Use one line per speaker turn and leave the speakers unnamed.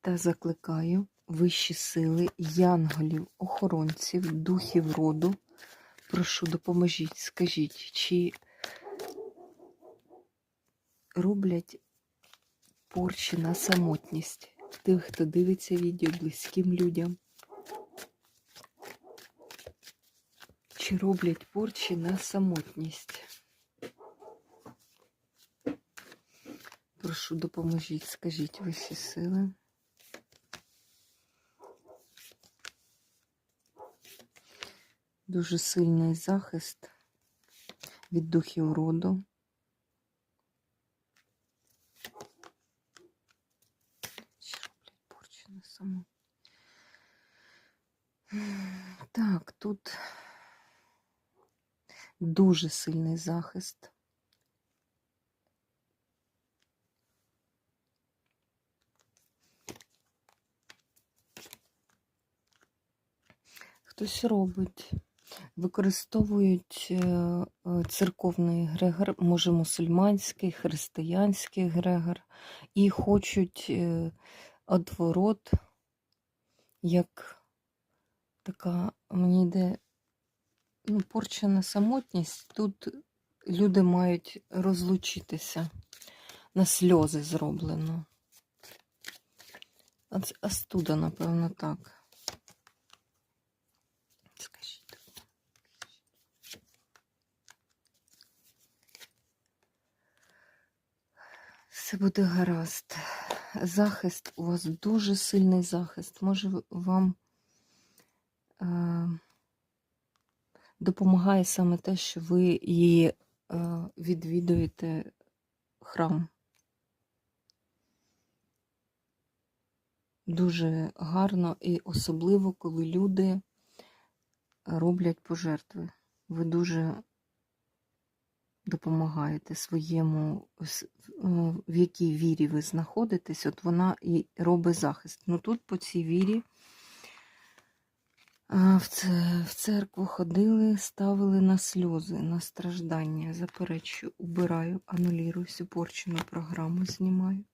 Та закликаю вищі сили, янголів, охоронців, духів роду. Прошу, допоможіть, скажіть, чи роблять порчі на самотність тих, хто дивиться відео близьким людям? Чи роблять порчі на самотність? Прошу, допоможіть, скажіть вищі сили. Дуже сильний захист від духів роду. На? Так, тут дуже сильний захист. Хтось робить використовують е, е, церковний Грегор, може мусульманський, християнський Грегор, і хочуть е, отворот, як така, мені йде ну, порчена самотність. Тут люди мають розлучитися. На сльози зроблено. Астуда, напевно, так. Все буде гаразд. Захист, у вас дуже сильний захист. Може, вам е, допомагає саме те, що ви її е, відвідуєте храм. Дуже гарно і особливо, коли люди роблять пожертви. Ви дуже допомагаєте своєму, в якій вірі ви знаходитесь, от вона і робить захист. Ну тут по цій вірі в церкву ходили, ставили на сльози, на страждання. Заперечую, убираю, анулірую всю порчену програму, знімаю.